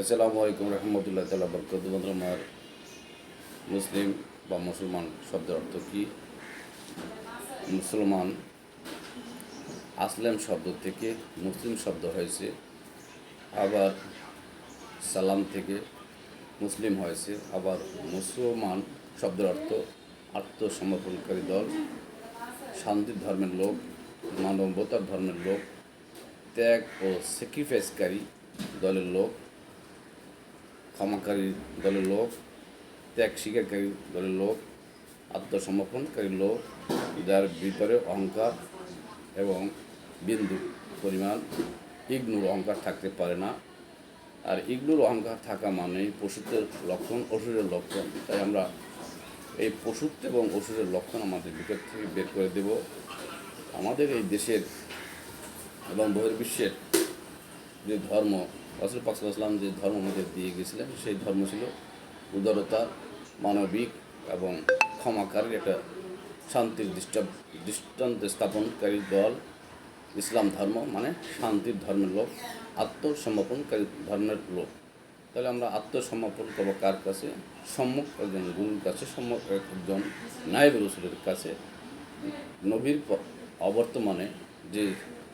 আসসালামু আলাইকুম রহমতুল্লাহ তালা বরকত মুসলিম বা মুসলমান শব্দের অর্থ কী? মুসলমান আসলাম শব্দ থেকে মুসলিম শব্দ হয়েছে, আবার সালাম থেকে মুসলিম হয়েছে, আবার মুসলমান শব্দের অর্থ আত্মসমর্পণকারী দল, শান্তির ধর্মের লোক, মানবতার ধর্মের লোক, ত্যাগ ও স্যাক্রিফাইসকারী দলের লোক ক্ষমাকারী দলের লোক, ত্যাগ স্বীকারকারী দলের লোক আত্মসমর্পণকারী লোক, যার ভিতরে অহংকার এবং বিন্দু পরিমাণ ইগনুর অহংকার থাকতে পারে না। আর ইগনুর অহংকার থাকা মানেই পশুত্বের লক্ষণ, অসুরের লক্ষণ। তাই আমরা এই পশুত্ব এবং অসুরের লক্ষণ আমাদের ভিতর থেকে বের করে দেব। আমাদের এই দেশের এবং বহির্বিশ্বের যে ধর্ম রসুল পাকসাল্লাম যে ধর্ম আমাদের দিয়ে গেছিলেন সেই ধর্ম ছিল উদারতা, মানবিক এবং ক্ষমাকারীর একটা শান্তির দৃষ্ট, দৃষ্টান্ত স্থাপনকারী দল। ইসলাম ধর্ম মানে শান্তির ধর্মের লোক, আত্মসমর্পণকারী ধর্মের লোক। তাহলে আমরা আত্মসমর্পণ করব কার কাছে? সম্মুখ একজন গুরুর কাছে, সম্মুখ একজন নায়েব রসুলের কাছে। নবীর অবর্তমানে যে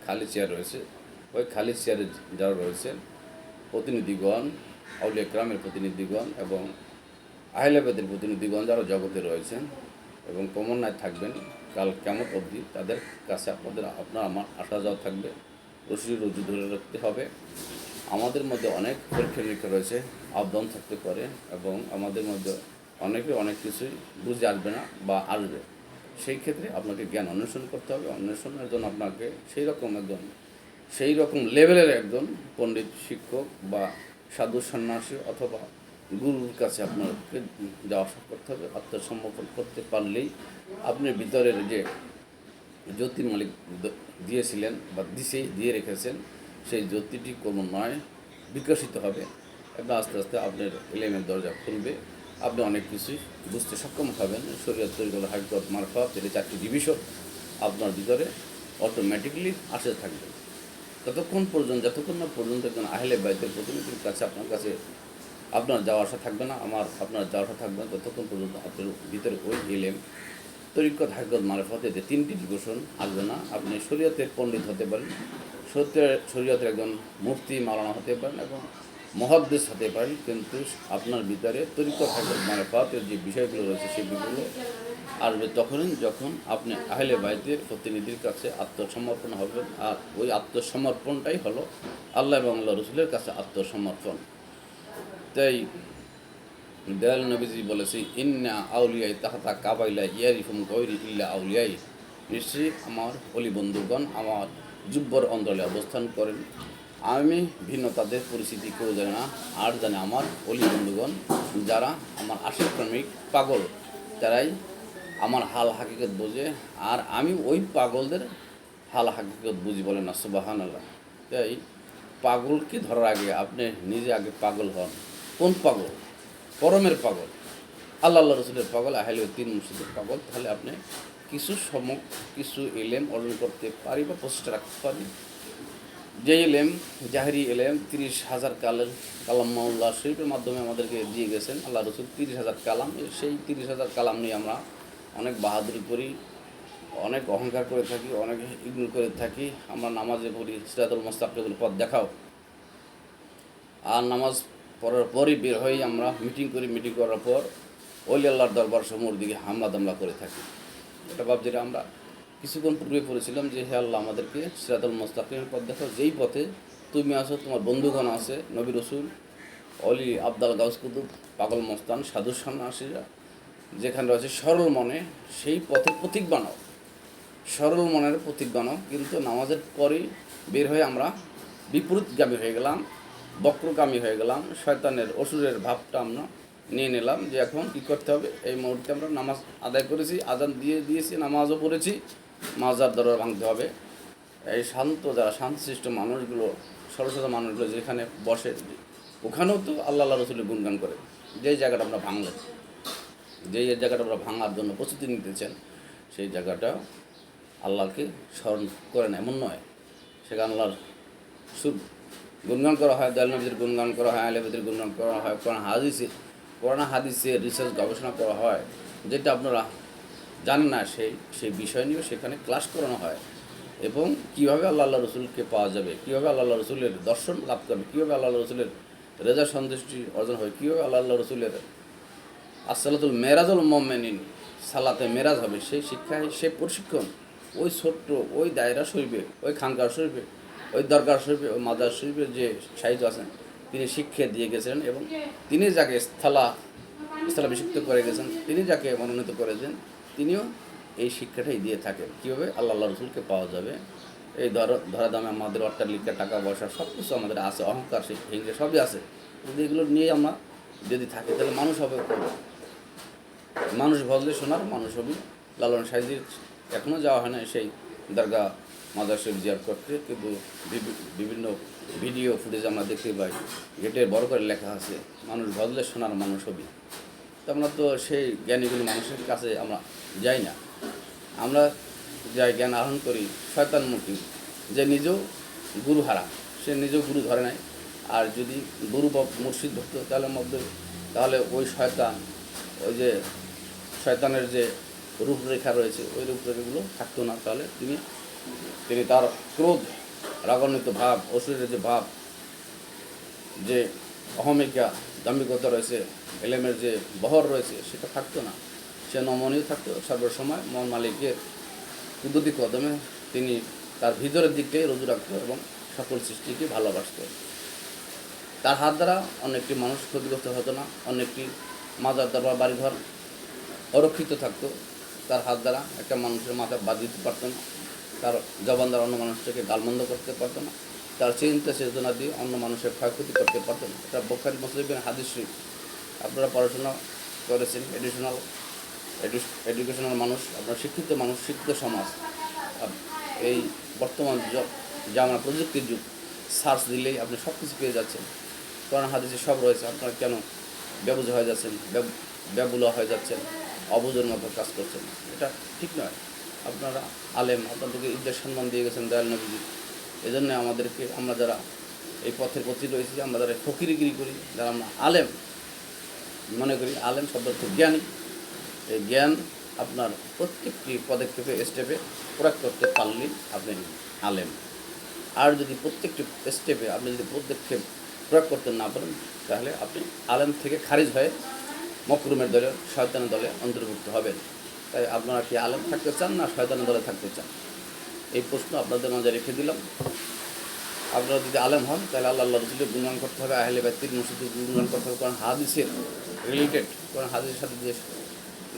খালি চেয়ার রয়েছে, ওই খালি চেয়ারে যারা রয়েছেন প্রতিনিধিগণ, আউলিয়া গ্রামের প্রতিনিধিগণ এবং আহিলাবাদের প্রতিনিধিগণ যারা জগতে রয়েছেন এবং কমন্যায় থাকবেন, কাল কেমন অবধি তাদের কাছে আপনাদের আপনার আমার আসা যাওয়া থাকবে। রসি রুজু ধরে রাখতে হবে। আমাদের মধ্যে অনেক পরীক্ষা নিরীক্ষা রয়েছে, আবদান থাকতে পারে এবং আমাদের মধ্যে অনেকে অনেক কিছুই বুঝে আসবে না বা আসবে। সেই ক্ষেত্রে আপনাকে জ্ঞান অন্বেষণ করতে হবে। অন্বেষণের জন্য আপনাকে সেই রকম একজন সেই রকম লেভেলের একজন পণ্ডিত, শিক্ষক বা সাধু সন্ন্যাসী অথবা গুরুর কাছে আপনাকে যাওয়া আসা করতে হবে, আত্মসমর্পণ করতে পারলেই আপনি ভিতরের যে জ্যোতির মালিক দিয়েছিলেন বা দিছে, দিয়ে রেখেছেন, সেই জ্যোতিটি ক্রমান্বয়ে বিকশিত হবে। এবং আস্তে আস্তে আপনার এলেমের দরজা খুলবে। আপনি অনেক কিছুই বুঝতে সক্ষম হবেন। শরীর তৈরি হাইকোর্ট মারফত এই চারটি ডিভিশন আপনার ভিতরে অটোমেটিকলি আসে থাকবে। ততক্ষণ পর্যন্ত, যতক্ষণ না পর্যন্ত একজন আহলে বাইতের প্রতিনিধির কাছে আপনার কাছে আপনার যাওয়া আসা থাকবে না, আমার, আপনার যাওয়া আসা থাকবে না, ততক্ষণ পর্যন্ত আপনার ভিতরে ওই এলেম তরিকত হাকত মারফতে যে তিনটি ডিভিশন আসবে না। আপনি শরীয়তের পণ্ডিত হতে পারেন সত্যের শরীয়তের একজন মুফতি মালানা হতে পারেন এবং মহাদ্দেশ হতে পারেন, কিন্তু আপনার ভিতরে তরিকত হাকত মারফতের যে বিষয়গুলো রয়েছে বিষয়গুলো আসবে তখনই যখন আপনি আহলে বাইতের প্রতিনিধির কাছে আত্মসমর্পণ হবেন আর ওই আত্মসমর্পণটাই হলো আল্লাহ এবং আল্লাহ রসুলের কাছে আত্মসমর্পণ। তাই দয়াল নবীজি বলেছে, ইন্না আউলিয়াই তাহাতা কাবাইলা ইয়ারিফুম গৈরি ইল্লা আউলিয়াই। নিশ্চয়ই আমার অলি বন্ধুগণ আমার যুব্বর অঞ্চলে অবস্থান করেন। আমি ভিন্ন তাদের পরিস্থিতি কেউ জানে না। আর জানে আমার অলি বন্ধুগণ যারা আমার আশাক্রমিক পাগল, তারাই আমার হাল হাকিকত বোঝে, আর আমি ওই পাগলদের হাল হাকিকত বুঝি বলেন না সুবাহান আল্লাহ তাই পাগলকে ধরার আগে আপনি নিজে আগে পাগল হন। কোন পাগল? পরমের পাগল। আল্লাহ আল্লাহ রসুলের পাগল, আহলে তিন মুর্শিদের পাগল। তাহলে আপনি কিছু সম কিছু এলেম অর্জন করতে পারি বা প্রচেষ্টা রাখতে পারি। যে এলেম, জাহেরি এলেম, তিরিশ হাজার কালের কালাম মাউল্লাহ শরীফের মাধ্যমে আমাদেরকে দিয়ে গেছেন। আল্লাহ রসুল তিরিশ হাজার কালাম, সেই তিরিশ হাজার কালাম নিয়ে আমরা অনেক বাহাদুরি করি, অনেক অহংকার করে থাকি, অনেক ইগনোর করে থাকি। আমরা নামাজে পড়ি সিরাতুল মোস্তাকিবুল পথ দেখাও। আর নামাজ পড়ার পরই বের হয়ে আমরা মিটিং করি মিটিং করার পর ওলি আল্লাহর দরবার সমূহর দিকে হামলা দামলা করে থাকি। এটা ভাব যেটা আমরা কিছুক্ষণ পূর্বে পড়েছিলাম যে, হে আল্লাহ, আমাদেরকে সিরাতুল মোস্তাকিমের পথ দেখাও। যেই পথে তুমি আসো তোমার বন্ধুগণ আছে, নবী রসুল, অলি আবদাল গাউস কুতুব, পাগল মস্তান সাধু সন্ন্যাসীরা যেখানে রয়েছে সরল মনে, সেই পথের প্রতীক বানাও। সরল মনের প্রতীক বানাও, কিন্তু নামাজের পরেই বের হয়ে আমরা বিপরীতগামী হয়ে গেলাম, বক্রগামী হয়ে গেলাম, শয়তানের অসুরের ভাবটা আমরা নিয়ে নিলাম যে এখন কী করতে হবে? এই মুহূর্তে আমরা নামাজ আদায় করেছি আজান দিয়ে দিয়েছি, নামাজও পড়েছি, মাজার দরবার ভাঙতে হবে। এই শান্ত যারা শান্তশিষ্ট মানুষগুলো সরস্বত মানুষগুলো যেখানে বসে, ওখানেও তো আল্লাহ রসুলের গুণগান করে। যেই জায়গাটা আমরা ভাঙলেন যেই জায়গাটা আমরা ভাঙার জন্য প্রস্তুতি নিতেছেন, সেই জায়গাটা আল্লাহকে স্মরণ করেন। এমন নয়, সেখানে আল্লাহর সুর গুণগান করা হয়, দয়াল নবীদের গুণগান করা হয় আলেবীদের গুণগান করা হয়, কোরআন হাদিসে কোরআন হাদিসে রিসার্চ গবেষণা করা হয়। যেটা আপনারা জানেন না, সেই সেই বিষয় নিয়ে সেখানে ক্লাস করানো হয়। এবং কীভাবে আল্লাহ আল্লাহ রসুলকে পাওয়া যাবে, কীভাবে আল্লাহ আল্লাহ রসুলের দর্শন লাভ করবে, কীভাবে আল্লাহ রসুলের রেজা সন্তুষ্টি অর্জন হবে, কীভাবে আল্লাহ আল্লাহ রসুলের আসসালাতুল মেরাজুল মমেনিন, সালাতে মেরাজ হবে সেই শিক্ষায়, সে প্রশিক্ষণ, ওই ছোট্ট, ওই দায়রা শরীফে, ওই খানকার শরীফে, ওই দরকার শরীফে, ওই মাদার শরীফের যে সাহিত্য আছেন, তিনি শিক্ষা দিয়ে গেছেন এবং তিনি যাকে স্থলা স্থলাভিষিক্ত করে গেছেন, তিনি যাকে মনোনীত করেছেন, তিনিও এই শিক্ষাটাই দিয়ে থাকেন। কীভাবে? আল্লাহ আল্লাহ রসুলকে পাওয়া যাবে। এই ধর ধরা দামে আমাদের অট্টালিকা, টাকা পয়সা সব কিছু আমাদের আছে, অহংকার সেই হিংসা সবই আছে। যদি এগুলো নিয়ে আমরা যদি থাকি, তাহলে মানুষ হবে মানুষ ভজলে শোনার মানুষ হবি। লালন সাইজির এখনও যাওয়া হয় না সেই দরগা মাদার শরীফ জিয়ার করতে, কিন্তু বিভি- বিভিন্ন ভিডিও ফুটেজ আমরা দেখতে পাই। গেটের বড় করে লেখা আছে, মানুষ ভজলে শোনার মানুষ হবি। তো আমরা তো সেই জ্ঞানীগুলি মানুষের কাছে আমরা যাই না। আমরা যাই জ্ঞান আহরণ করি শয়তানমুখী যে নিজেও গুরু হারা, সে নিজেও গুরু ধরে নাই। আর যদি গুরু মুর্শিদ ধরতো, তাহলে মধ্যে, তাহলে ওই শয়তান, ওই যে শয়তানের যে রূপরেখা রয়েছে, ওই রূপরেখাগুলো থাকতো না। তাহলে তিনি তিনি তার ক্রোধ, রাগান্বিত ভাব অসুরের যে ভাব, যে অহমিকা, দাম্ভিকতা রয়েছে, এলেমের যে বহর রয়েছে, সেটা থাকতো না। সে নমনীয় থাকতো। সর্বসময় মন মালিকের কুদরতি কদমে তিনি তার ভিতরের দিকটাই রুজু রাখতো এবং সকল সৃষ্টিকে ভালোবাসত। তার হাত দ্বারা অনেকটি মানুষ ক্ষতিগ্রস্ত হতো না। অনেকটি মাজার দরবার, বাড়িঘর অরক্ষিত থাকতো। তার হাত দ্বারা একটা মানুষের মাথা বাদ দিতে পারতো না। তার জবান দ্বারা অন্য মানুষটাকে গালমন্দ করতে পারতো না। তার চিন্তা চেতনা দিয়ে অন্য মানুষের ক্ষয়ক্ষতি করতে পারতো না। এটা বোখারি মুসলিমের হাদিস শরীফ। আপনারা পড়াশোনা করেছেন, এডিশনাল এডুকেশনাল মানুষ, আপনার শিক্ষিত মানুষ, শিক্ষিত সমাজ। এই বর্তমান যুগ যা আমরা প্রযুক্তির যুগ, সার্চ দিলেই আপনি সব কিছু পেয়ে যাচ্ছেন। কোরআন, হাদিসে সব রয়েছে। আপনারা কেন ব্যবুজ হয়ে যাচ্ছেন ব্যব- ব্যবুলা হয়ে যাচ্ছেন? অবুজের মতো কাজ করছেন। এটা ঠিক নয়। আপনারা আলেম, আপনাদেরকে ইজ্জত সম্মান দিয়ে গেছেন দয়াল নবীজি। এই জন্য আমাদেরকে, আমরা যারা এই পথের প্রতি রয়েছি, আমরা যারা ফকিরিগিরি করি, যারা আমরা আলেম মনে করি, আলেম শব্দ অর্থ জ্ঞানী, এই জ্ঞান আপনার প্রত্যেকটি পদক্ষেপে স্টেপে প্রয়োগ করতে পারলেই আপনি আলেম। আর যদি প্রত্যেকটি স্টেপে আপনি যদি পদক্ষেপ প্রয়োগ করতে না পারেন, তাহলে আপনি আলেম থেকে খারিজ হয়ে মকরুমের দলে, শয়তানের দলে অন্তর্ভুক্ত হবেন তাই আপনারা কি আলেম থাকতে চান না শয়তানের দলে থাকতে চান? এই প্রশ্ন আপনাদের মাঝে রেখে দিলাম। আপনারা যদি আলেম হন, তাহলে আল্লাহ আল্লাহ রসুলের গুণগান করতে হবে, আহলে ব্যক্তির মসজিদের গুণগান করতে হবে। কারণ হাদিসের রিলেটেড কারণ হাদিসের সাথে যে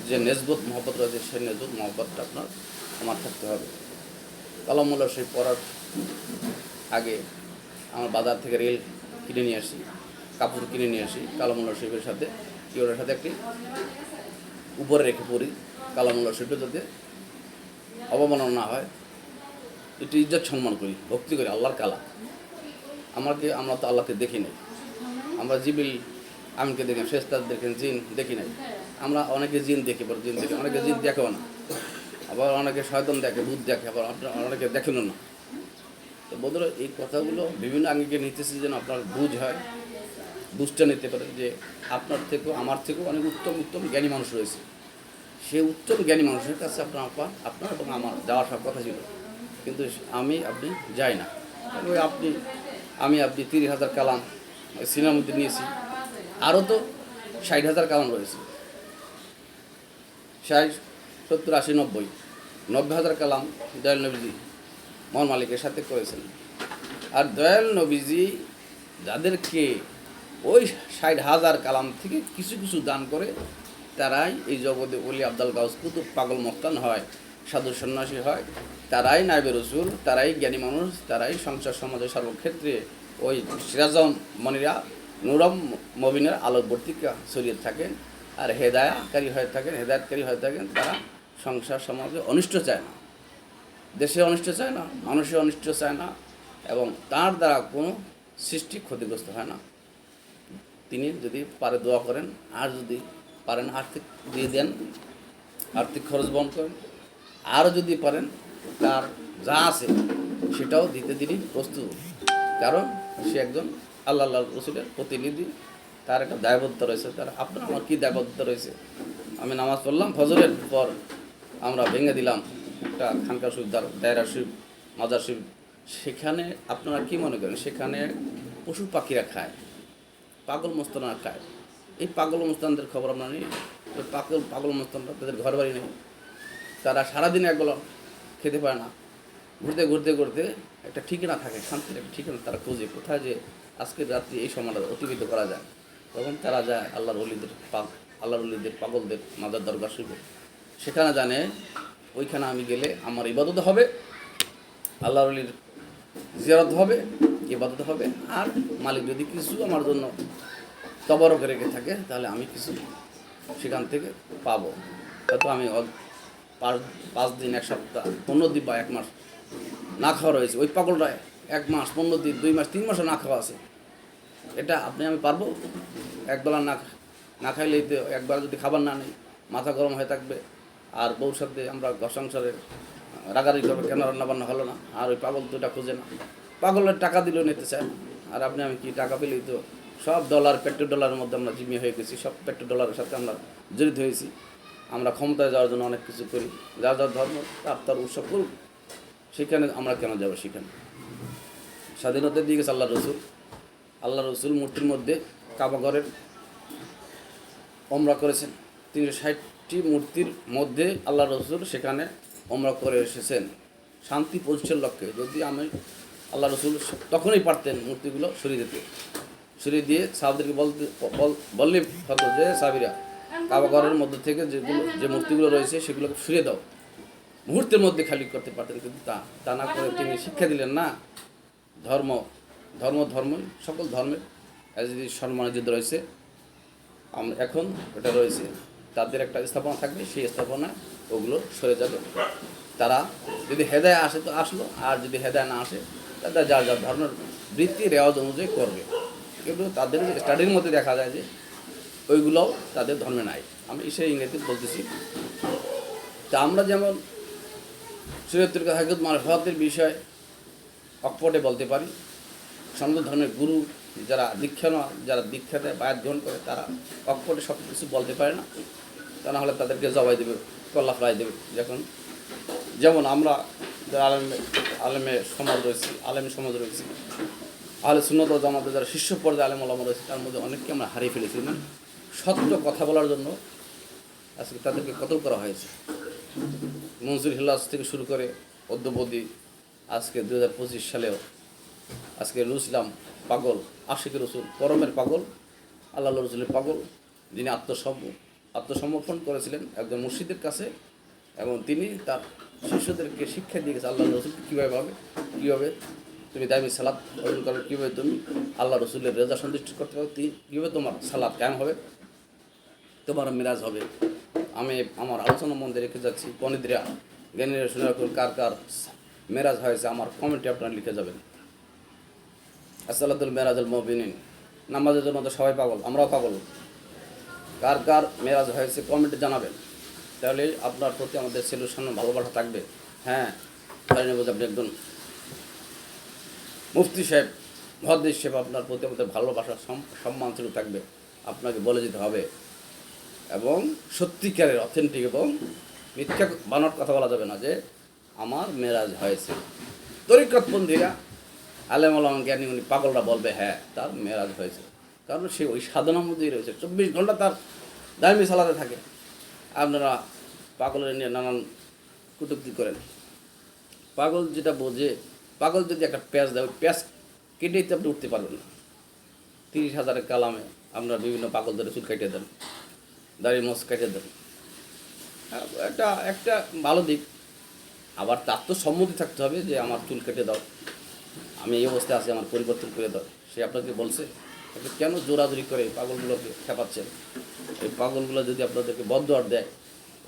যে নেজবত মহব্বত রয়েছে, সেই নেসবত মহব্বতটা আপনার, আমার থাকতে হবে। কালামুল্লা সেই পড়ার আগে আমার বাজার থেকে রেল কিনে নিয়ে আসি, কাপড় কিনে নিয়ে আসি কালামুল্লা শরীফের সাথে। কিওরের সাথে একটি উপরে রেখে পড়ি কালামুল্লা শরীফের যাতে অবমাননা না হয়। একটু ইজ্জত সম্মান করি, ভক্তি করি, আল্লাহর কালা আমাকে, আমরা তো আল্লাহকে দেখি নাই। আমরা জিবিল আমিনকে দেখেন শেষতার দেখেন জিন দেখি নাই। আমরা অনেকে জিন দেখি পর জিন দেখি, অনেকে জিন দেখেও না। আবার অনেকে শয়তন দেখে, ভূত দেখে, আবার আপনার অনেকে দেখেনও না। তো বন্ধুরা, এই কথাগুলো বিভিন্ন আঙ্গিকে নিতেছি যেন আপনার বুঝ হয়। বুঝটা নিতে পারেন যে আপনার থেকেও, আমার থেকেও অনেক উত্তম উত্তম জ্ঞানী মানুষ রয়েছে। সে উত্তম জ্ঞানী মানুষের কাছে আপনার আপা, আপনার এবং আমার যাওয়ার সব কথা ছিল। কিন্তু আমি, আপনি যাই না। ওই আপনি, আমি, আপনি তিরিশ হাজার কালাম সিনেমার মধ্যে নিয়েছি। আরও তো ষাট হাজার কালাম রয়েছে। ষাট, সত্তর, আশি, নব্বই নব্বই হাজার কালাম দয়াল নবীজি মোহন মালিকের সাথে করেছেন। আর দয়াল নবীজি যাদেরকে ওই ষাট হাজার কালাম থেকে কিছু কিছু দান করে তারাই এই জগতে অলি আব্দাল গাউস কুতুব পাগল মস্তান হয়, সাধু সন্ন্যাসী হয়। তারাই নাইবে রসুল, তারাই জ্ঞানী মানুষ, তারাই সংসার সমাজের সর্বক্ষেত্রে ওই সিরাজন মনিরা নুরম মবিনের আলোকবর্তিকা ছড়িয়ে থাকেন। আর হেদায়াকারী হয়ে থাকেন, হেদায়তকারী হয়ে থাকেন, তারা সংসার সমাজে অনিষ্ট চায় না। দেশে অনিষ্ট চায় না, মানুষে অনিষ্ট চায় না এবং তার দ্বারা কোনো সৃষ্টি ক্ষতিগ্রস্ত হয় না। তিনি যদি পারে দোয়া করেন, আর যদি পারেন আর্থিক দিয়ে দেন, আর্থিক খরচ বহন করেন, আরও যদি পারেন, তার যা আছে সেটাও দিতে তিনি প্রস্তুত। কারণ সে একজন আল্লাহ আল্লাহ রসুলের প্রতিনিধি, তার একটা দায়বদ্ধ রয়েছে। তার, আপনার আমার কী দায়বদ্ধ রয়েছে? আমি নামাজ পড়লাম, ফজরের পর আমরা ভেঙে দিলাম একটা খানকা দার- দায়রা শরীফ, মাজার শরীফ। সেখানে আপনারা কি মনে করেন? সেখানে পশু পাখিরা খায়। পাগল মস্তানরা খায় এই পাগল মস্তানদের খবর আমরা নিই। ওই পাগল পাগল মস্তানরা তাদের ঘর বাড়ি নেই। তারা সারাদিন একবেলা খেতে পারে না। ঘুরতে ঘুরতে ঘুরতে একটা ঠিকানা থাকে, শান্তির একটা ঠিকানা তারা খুঁজে। কোথায় যে আজকের রাত্রি এই সময়টা অতিবাহিত করা যায়। তখন তারা যায় আল্লাহর অলিদের পাক আল্লাহর অলিদের পাগলদের মাদার দরবার শিবে সেখানে জানে, ওইখানে আমি গেলে আমার ইবাদত হবে, আল্লাহর অলির জিয়ারত হবে ইবাদত হবে। আর মালিক যদি কিছু আমার জন্য তবরক রেখে থাকে, তাহলে আমি কিছু সেখান থেকে পাবো। হয়তো আমি পাঁচ পাঁচ দিন, এক সপ্তাহ, পনেরো দিন বা এক মাস না খাওয়া রয়েছে। ওই পাগলটা এক মাস, পনেরো দিন, দুই মাস, তিন মাসও না খাওয়া আছে। এটা আপনি, আমি পারব? একবেলা না না খাইলেই তো একবার যদি খাবার না নেই, মাথা গরম হয়ে থাকবে, আর বউর সাথে আমরা ঘর সংসারে রাগারি করবে, কেন রান্না বান্না হলো না? আর ওই পাগল দুটা খুঁজে না। পাগলের টাকা দিলেও নিতে চায় আর আপনি আমি কি টাকা পেলেই তো সব ডলার পেট্রো ডলারের মধ্যে আমরা জিম্মি হয়ে গেছি, সব পেট্রো ডলারের সাথে আমরা জড়িত হয়েছি। আমরা ক্ষমতায় যাওয়ার জন্য অনেক কিছু করি যার যার ধর্ম, তার তার উৎসব করুক, সেখানে আমরা কেন যাব সেখানে? স্বাধীনতার দিকে আল্লাহ রসুল। আল্লাহ রসুল মূর্তির মধ্যে কাবাঘরের ওমরা করেছেন। তিনশো ষাটটি মূর্তির মধ্যে আল্লাহ রসুল সেখানে ওমরা করে এসেছেন। শান্তি প্রতিষ্ঠার লক্ষ্যে। যদি আমি আল্লাহ রসুল তখনই পারতেন মূর্তিগুলো সরিয়ে দিতে। সরিয়ে দিয়ে সাহাবদেরকে বলতে বল- বললে হতো যে সাবিরা কাবাঘরের মধ্যে থেকে যেগুলো যে মূর্তিগুলো রয়েছে সেগুলোকে সরিয়ে দাও। মুহূর্তের মধ্যে খালি করতে পারতেন, কিন্তু তা তা না করে তিনি শিক্ষা দিলেন, না। ধর্ম ধর্ম ধর্মই, সকল ধর্মের যদি সম্মানিত রয়েছে আমরা এখন এটা রয়েছে, তাদের একটা স্থাপনা থাকবে, সেই স্থাপনায় ওগুলো সরে যাবে। তারা যদি হেদায় আসে তো আসলো, আর যদি হেদায় না আসে তারা যা যার ধর্মের বৃত্তি রেওয়াজ অনুযায়ী করবে। কিন্তু তাদের স্টাডির মধ্যে দেখা যায় যে ওইগুলোও তাদের ধর্মে নাই। আমি সেই ইংরেজি বলতেছি। তা আমরা যেমন সৈয়দুল হাকিদ মারফতের বিষয় অকপটে বলতে পারি সনাতন ধর্মের গুরু যারা দীক্ষা নেওয়া যারা দীক্ষা দেয়, বায়াত গ্রহণ করে, তারা অকপটে সব কিছু বলতে পারে না। তা না হলে তাদেরকে জবাই দেবে কল্লা ফ্রাই দেবে। যখন যেমন আমরা যারা আলেমে আলেমে সমাজ রয়েছে, আলেম সমাজ রয়েছে। আহলে সুন্নত জামাতে যারা শীর্ষ পর্যায়ে আলেম আলম রয়েছে, তার মধ্যে অনেককে আমরা হারিয়ে ফেলেছি। মানে সত্য কথা বলার জন্য আজকে তাদেরকে কতল করা হয়েছে। মনসুর হিল্লাস থেকে শুরু করে অদ্যবধি আজকে দু হাজার পঁচিশ সালেও আজকে রুসলাম পাগল আশিক রসুল, পরমের পাগল আল্লাহ রসুলের পাগল, যিনি আত্মসম আত্মসমর্পণ করেছিলেন একজন মুর্শিদের কাছে এবং তিনি তার শিষ্যদেরকে শিক্ষা দিয়ে গেছে আল্লাহ রসুলকে কীভাবে পাবে কীভাবে তুমি দামি সালাদ অর্জন করবে কীভাবে তুমি আল্লাহ রসুলের রেজা সন্তুষ্ট করতে পারো? কীভাবে তোমার সালাদ কায়েম হবে? তোমার মিরাজ হবে। আমি আমার আলোচনা মধ্যে রেখে যাচ্ছি। পনিদ্রা জ্ঞানীরা শুনে রাখুন, কার কার মেরাজ হয়েছে আমার কমেন্টে আপনারা লিখে যাবেন। আসসালাতুল মেরাজুল মবিনিন নামাজের জন্য তো সবাই পাগল, আমরাও পাগল। কার কার মেরাজ হয়েছে কমেন্টে জানাবেন। তাহলে আপনার প্রতি আমাদের সেলুশন ভালোবাসা থাকবে। হ্যাঁ যে আপনি একজন মুফতি সাহেব মহাদেশ সাহেব, আপনার প্রতি আমাদের ভালোবাসা, সম- সম্মান শুরু থাকবে। আপনাকে বলে যেতে হবে। এবং সত্যিকারের অথেন্টিক এবং মিথ্যা বানর কথা বলা যাবে না যে আমার মেরাজ হয়েছে। তরিকতবন্দিরা আলেম আলম জ্ঞানী উনি পাগলরা বলবে হ্যাঁ তার মেরাজ হয়েছে। কারণ সে ওই সাধনার মধ্যেই রয়েছে। চব্বিশ ঘণ্টা তার দামি সালাতে থাকে। আপনারা পাগলের নিয়ে নানান কুটুক্তি করেন। পাগল যেটা বোঝে, পাগল যদি একটা প্যাঁচ দেয়, ওই প্যাঁচ কেটেই তো আপনি উঠতে পারবেন না। তিরিশ হাজারের কালামে আপনারা বিভিন্ন পাগল ধরে চুল কাটিয়ে দেন, দাড়ি মোস কেটে দেন। একটা একটা ভালো দিক, আবার তার তো সম্মতি থাকতে হবে যে আমার চুল কেটে দাও। আমি এই অবস্থায় আছি, আমার পরিবর্তন করে দাও। সে আপনাকে বলছে কেন জোরাজুরি করে পাগলগুলোকে খেপাচ্ছেন? এই পাগলগুলো যদি আপনাদেরকে বদ্ধ আর দেয়,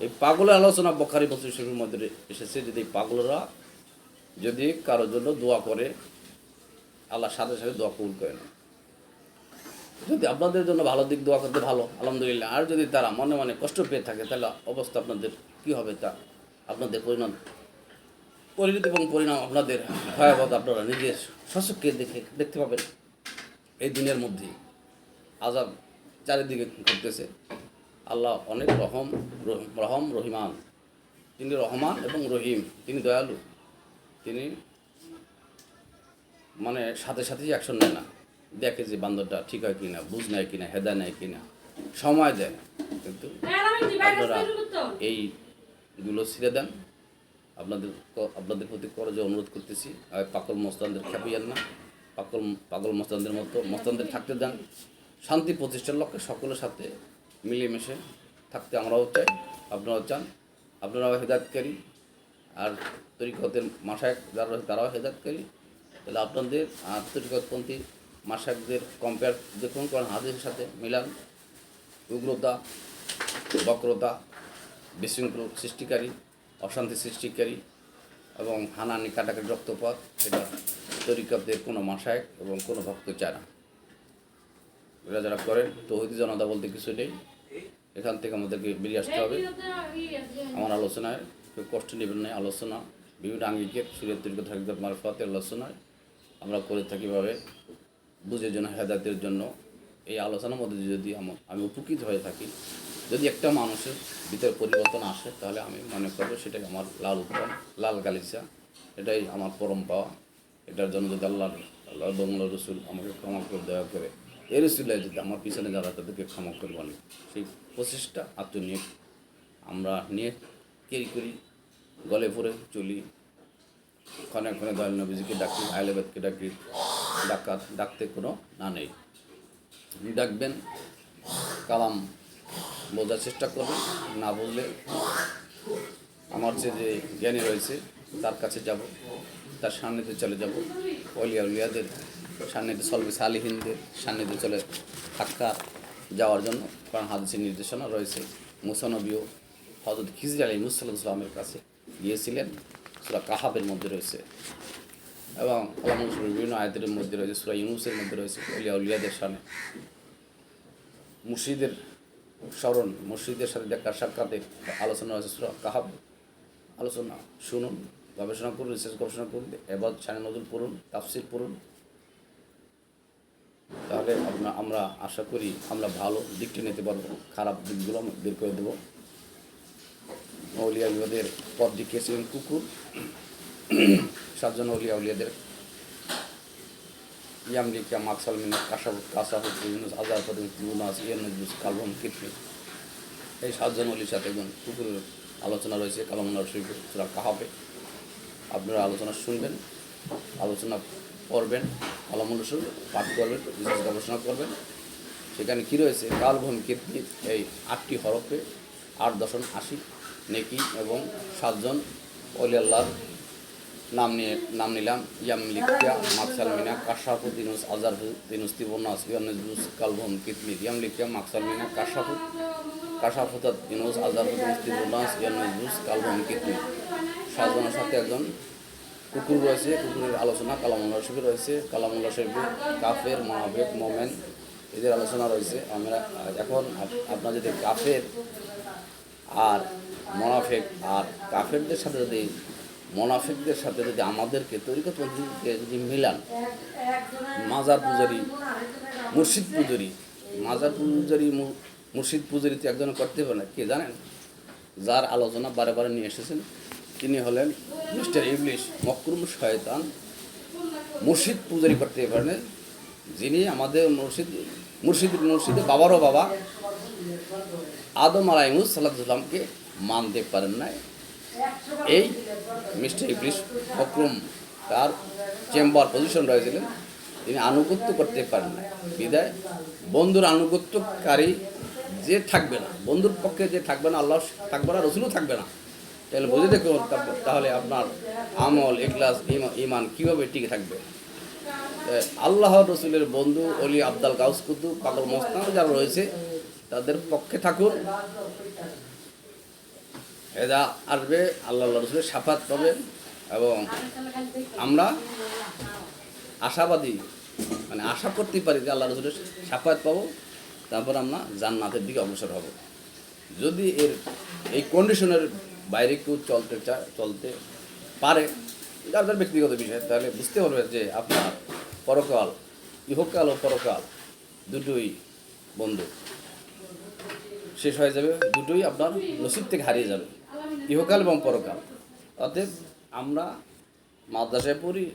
এই পাগলের আলোচনা বখারি বছর শরীরের মধ্যে এসেছে যদি পাগলরা যদি কারোর জন্য দোয়া করে, আল্লাহ সাথে সাথে দোয়া কবুল করে না যদি আপনাদের জন্য ভালো দিক দোয়া করতে ভালো, আলহামদুলিল্লাহ। আর যদি তারা মনে মনে কষ্ট পেয়ে থাকে, তাহলে অবস্থা আপনাদের কি হবে তা আপনাদের পরিণাম? পরিণতি এবং পরিণাম আপনাদের ভয়াবহ, আপনারা নিজের সচক্ষে দেখে, দেখতে পাবেন। এই দিনের মধ্যে আজাব চারিদিকে ঘটতেছে। আল্লাহ অনেক রহম রহিম- রহম রহিমান। তিনি রহমান এবং রহিম তিনি দয়ালু। তিনি মানে সাথে সাথেই অ্যাকশন নেয় না। দেখে যে বান্দরটা ঠিক হয় কিনা বুঝ নেয় কিনা হেদা নেয় কিনা সময় দেয় কিন্তু আপনারা এইগুলো ছেড়ে দেন। আপনাদের আপনাদের প্রতি করজে অনুরোধ করতেছি। আর পাকল মস্তানদের খেপিয়েন না। পাকল পাগল মস্তানদের মতো মস্তানদের থাকতে দেন। শান্তি প্রতিষ্ঠার লক্ষ্যে সকলের সাথে মিলেমিশে থাকতে আমরাও চাই, আপনারাও চান। আপনারাও হেদায়তকারী। আর তরিকতের মাসায়ক যারা রয়েছে, তারাও হেদায়তকারী। তাহলে আপনাদের আর তরিকতপন্থী মাসায়কদের কম্পেয়ার দেখুন, কারণ হাদিসের সাথে মিলান। উগ্রতা, বক্রতা, বিশৃঙ্খল সৃষ্টিকারী, অশান্তি সৃষ্টিকারী এবং হানানি কাটাকাটি রক্তপাত এটা তরিকতের কোনো মাসায়ক এবং কোনো ভক্ত চায় না। এরা যারা করেন, তৌহিদি জনতা বলতে কিছু নেই। এখান থেকে আমাদেরকে বেরিয়ে আসতে হবে। আমার আলোচনায় কেউ কষ্ট নেবেন না, আলোচনা। বিভিন্ন আঙ্গিকের সুরের তরিকত হাকিকত মারফতের আলোচনায়। আমরা করে থাকি ভাবে বুঝের জন্য হেদায়তের জন্য। এই আলোচনার মধ্যে যদি আমার আমি উপকৃত হয়ে থাকি যদি একটা মানুষের ভিতরে পরিবর্তন আসে, তাহলে আমি মনে করব সেটাই আমার লাল উত্তম লাল গালিচা। এটাই আমার পরম পাওয়া। এটার জন্য যদি আল্লাহ আল্লাহ বঙ্গল রসুল আমাকে ক্ষমা করে, দয়া করে, এ রসুল্লাহ যদি আমার পিছনে যারা তাদেরকে ক্ষমা করে বলে, সেই প্রচেষ্টা আত্মনিয়োগ। আমরা নিয়ে কেরি করি, গলে পড়ে চলি। ক্ষণে ক্ষণে দয়াল নবীজিকে ডাকি আয়লাবাদকে ডাকি, ডাকাত, ডাকতে কোনো না নেই। ডাকবেন, কালাম বোঝার চেষ্টা করবেন, না বুঝলে আমার যে যে জ্ঞানী রয়েছে, তার কাছে যাব, তার সান্নিধ্যে চলে যাব। অলিয়া উলিয়াদের সান্নিধ্যে সলবে সালিহিনদের সান্নিধ্যে চলে থাকা যাওয়ার জন্য, কারণ হাদিসের নির্দেশনা রয়েছে। মুসানবীও হজরত খিজর আলী মুসাল্লাহ ইসলামের কাছে গিয়েছিলেন, সুরা কাহাবের মধ্যে রয়েছে। এবং বিভিন্ন আয়তের মধ্যে রয়েছে, সুরা ইউনুসের মধ্যে রয়েছে অলিয়া উলিয়াদের সামনে। মুর্শিদের স্মরণ, মসজিদের সাথে দেখা সাক্ষাতের আলোচনা কাহাব আলোচনা শুনুন, গবেষণা করুন রিসার্চ গবেষণা করুন এবার সানে নজর পড়ুন, তাফসির পড়ুন। তাহলে আমরা আমরা আশা করি আমরা ভালো দিকটি নিতে পারব, খারাপ দিকগুলো বের করে দেবো। অলিয়া উলিয়াদের পথ দেখিয়েছিলেন কুকুর। সাতজন অলিয়া উলিয়াদের ইয়ামলিকা মাকসালমিনা কাসাবুত কাসাবুত ইউনুস আজার পদিন ইউনাস ইয়ানুস কালবম কিতমি এই সাতজন অলির সাথে একজন কুকুরের আলোচনা রয়েছে কালামুল্লাহ শরীফ সুরা কাহাবে আপনারা আলোচনা শুনবেন, আলোচনা পড়বেন কালামুল্লাহ শরীফ পাঠ করবেন, বিশেষ গবেষণা করবেন। সেখানে কী রয়েছে? কালভূম কীর্তি এই আটটি হরফে আট দশম আশি নেকি এবং সাতজন অলি আল্লাহর নাম নিয়ে, নাম নিলাম, ইয়াম লিখিয়া মাকসাল মিনা, কাশাফু দিনুস আজার দিনুস তিবনাস ইয়ানুস কালভম কিতমির ইয়াম লিখিয়া মাকসাল মিনা, কাশাফু কাশাফুতাত দিনুস আজার দিনুস তিবনাস ইয়ানুস কালভম কিতমির সাতজনের সাথে একজন কুকুর রয়েছে, কুকুরের আলোচনা, কালামুল্লাহ শরীফে রয়েছে, কালামুল্লাহ শরীফে কাফের মহাবেদ মোমেন, এদের আলোচনা রয়েছে। আমরা এখন আপনার যদি কাফের আর মোনাফেক আর কাফেরদের সাথে যদি মোনাফেকদের সাথে যদি আমাদেরকে তরিকতকে যদি মিলান। মাজার পূজারি মুর্শিদ পূজারি, মাজার পূজারি মুর্শিদ পূজারিতে একজন করতে পারে না। কে জানেন? যার আলোচনা বারে বারে নিয়ে এসেছেন, তিনি হলেন মিস্টার ইংলিশ মকরুম শয়তান। মুর্শিদ পূজারি করতে পারেন যিনি আমাদের মুর্শিদ মুর্শিদ মুর্শিদের বাবারও বাবা, আদম আলাইমুস সাল্লাহামকে মানতে পারেন নাই। এই মিস্টার ইবলিশ মকরুম তার চেম্বার পজিশন রয়েছিলেন। তিনি আনুগত্য করতে পারেন না বিদায়। বন্ধুর আনুগত্যকারী যে থাকবে না, বন্ধুর পক্ষে যে থাকবে না, আল্লাহ থাকবে না, রসুলও থাকবে না। তাহলে বুঝে দেখুন তাহলে আপনার আমল এগলাস ইমান কীভাবে টিকে থাকবে? আল্লাহ রসুলের বন্ধু অলি আবদাল গাউস কুতু পাগল মস্তান যারা রয়েছে, তাদের পক্ষে থাকুন। এরা আসবে আল্লাহ রসুলের সাফাত পাবেন এবং আমরা আশাবাদী মানে আশা করতেই পারি যে আল্লাহ রসুলের সাফাত পাবো, তারপর আমরা জান্নাতের দিকে অগ্রসর হব। যদি এর, এই কন্ডিশনের বাইরে কেউ চলতে চায় চলতে পারে যার যার ব্যক্তিগত বিষয়, তাহলে বুঝতে পারবে যে আপনার পরকাল, ইহকাল ও পরকাল দুটোই বন্ধু। শেষ হয়ে যাবে, দুটোই আপনার নসিব থেকে হারিয়ে যাবে। ইহকাল এবং পরকাল। অতএব আমরা মাদ্রাসায় পড়ি,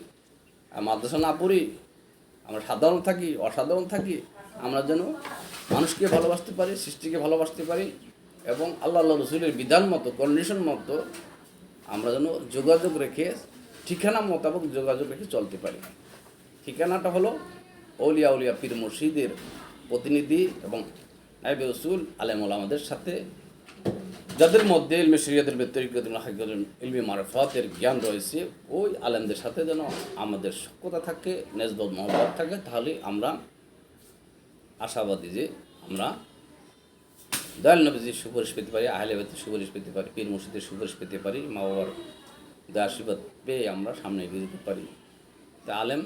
আর মাদ্রাসা না পড়ি আমরা সাধারণ থাকি, অসাধারণ থাকি, আমরা যেন মানুষকে ভালোবাসতে পারি, সৃষ্টিকে ভালোবাসতে পারি এবং আল্লাহ আল্লাহ রসুলের বিধান মতো কন্ডিশন মতো আমরা যেন যোগাযোগ রেখে, ঠিকানা মোতাবেক যোগাযোগ রেখে চলতে পারি। ঠিকানাটা হলো অলিয়া উলিয়া পীর মুর্শিদের প্রতিনিধি এবং নাইবে রসুল আলেম আমাদের সাথে যাদের মধ্যে ইলমে শরিয়াতের তরিকতুল হাকিকুল ইলমি মারফাতের জ্ঞান রয়েছে, ওই আলেমদের সাথে যেন আমাদের সক্ষতা থাকে নেজবত মহব্বত থাকে, তাহলে আমরা আশাবাদী যে আমরা দয়াল নবীজির সুপারিশ পেতে পারি, আহলে বেতের সুপারিশ পেতে পারি, পীর মুর্শিদের সুপারিশ পেতে পারি, মা বাবার দয়া আশীর্বাদ পেয়ে আমরা সামনে এগিয়ে যেতে পারি। তা আলেম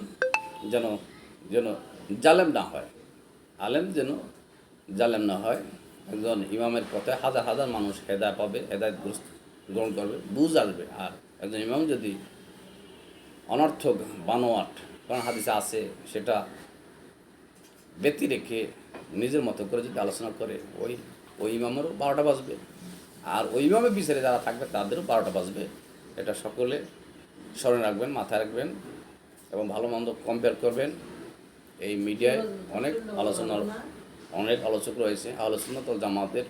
যেন যেন জালেম না হয়, আলেম যেন জালেম না হয়। একজন ইমামের পথে হাজার হাজার মানুষ হেদায় পাবে, হেদায়ত গ্রহণ করবে, বুঝ আসবে। আর একজন ইমাম যদি অনর্থক বানোয়াট, কোন হাদিসে আছে, সেটা ব্যক্তি রেখে নিজের মতো করে যদি আলোচনা করে, ওই ওই ইমামেরও বারোটা বাজবে। আর ওই ইমামের বিচারে যারা থাকবে, তাদেরও বারোটা বাজবে। এটা সকলে স্মরণে রাখবেন, মাথায় রাখবেন এবং ভালো মন্দ কম্পেয়ার করবেন। এই মিডিয়ায় অনেক আলোচনার অনেক আলোচক রয়েছে। আলোচনা তো জামাতের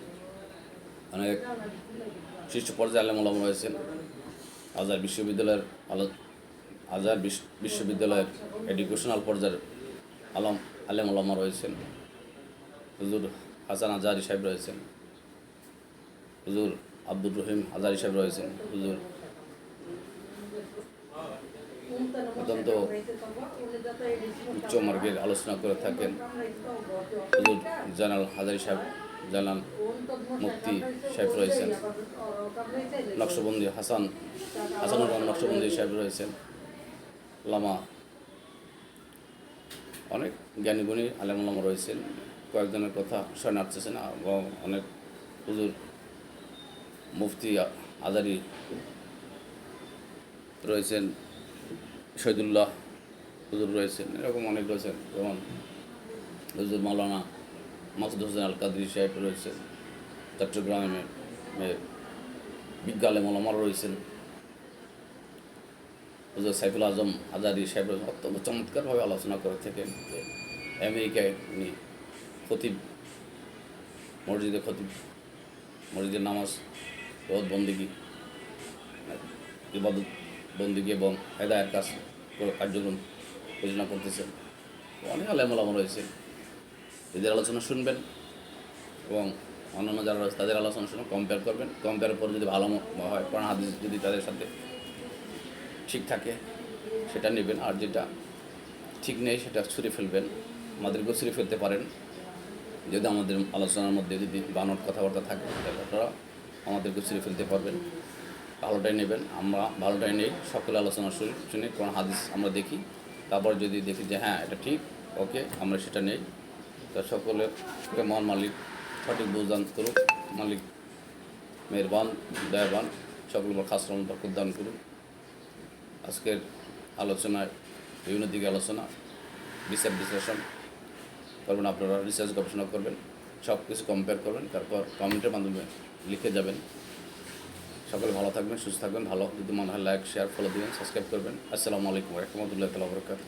অনেক শীর্ষ পর্যায়ে আলেম আলম রয়েছেন। আজার বিশ্ববিদ্যালয়ের আলো, আজার বিশ্ববিদ্যালয়ের এডুকেশনাল পর্যায়ের আলম, আলেম আলমা রয়েছেন। হুজুর হাসান আজারি সাহেব রয়েছেন। হুজুর আব্দুর রহিম আজারি সাহেব রয়েছেন। হুজুর অত্যন্ত উচ্চ মার্গের আলোচনা করে থাকেন জানাল হাজারি সাহেব জানাল মুফতি সাহেব রয়েছেন। নকশবন্দি হাসান, হাসানুর রহমান নকশবন্দি সাহেব রয়েছেন। লামা, অনেক জ্ঞানী গুণী আলেমুলামা রয়েছেন। কয়েকজনের কথা শোনা আসতেছে না, এবং অনেক হুজুর মুফতি আজারি রয়েছেন। শহীদুল্লাহ হুজুর রয়েছেন, এরকম অনেক রয়েছেন, যেমন হুজুর মাওলানা মাসুদ হোসেন আল কাদরি সাহেব রয়েছেন চট্টগ্রামে বিজ্ঞালে মলামার রয়েছেন হুজুর সাইফুল আজম আজাদি সাহেব। অত্যন্ত চমৎকারভাবে আলোচনা করে থাকেন আমেরিকায় উনি খতিব, মসজিদে খতিব, মসজিদের নামাজ রোদ বন্দিগি ইবাদত বন্দিগি এবং হেদায়ের কাজ কার্যক্রম পরিচালনা করতেছেন। অনেক আলেমুলামা রয়েছে। এদের আলোচনা শুনবেন এবং অন্যান্য যারা রয়েছে তাদের আলোচনা শুনে কম্পেয়ার করবেন। কম্পেয়ারের পর যদি ভালো হয় কোরআন হাদিস যদি তাদের সাথে ঠিক থাকে, সেটা নেবেন। আর যেটা ঠিক নেই, সেটা ছুঁড়ে ফেলবেন। আমাদেরকেও ছুঁড়ে ফেলতে পারেন। যদি আমাদের আলোচনার মধ্যে যদি বানর কথাবার্তা থাকে, তাহলে আপনারা আমাদেরকে ছুঁড়ে ফেলতে পারবেন। ভালোটাই নেবেন, আমরা ভালোটাই নেই, সকলে আলোচনা শুনে কোন হাদিস আমরা দেখি, তারপর যদি দেখি যে হ্যাঁ এটা ঠিক, ওকে, আমরা সেটা নেই, তা সকলে মহান মালিক, সঠিক বুঝদান করুক, মালিক, মেহরবান, দয়াবান সকল খাসরম দান করুন আজকের আলোচনায় বিভিন্ন দিকে আলোচনা বিচার বিশ্লেষণ করবেন, আপনারা রিসার্চ গবেষণা করবেন সব কিছু কম্পেয়ার করবেন, তারপর কমেন্টের মাধ্যমে লিখে যাবেন। সকলে ভালো থাকবেন, সুস্থ থাকবেন, ভালো। যদি মনে হয় লাইক শেয়ার ফলো দিবেন সাবস্ক্রাইব করবেন। আসসালামু আলাইকুম রহমতুল্লাহ তালা বরকাত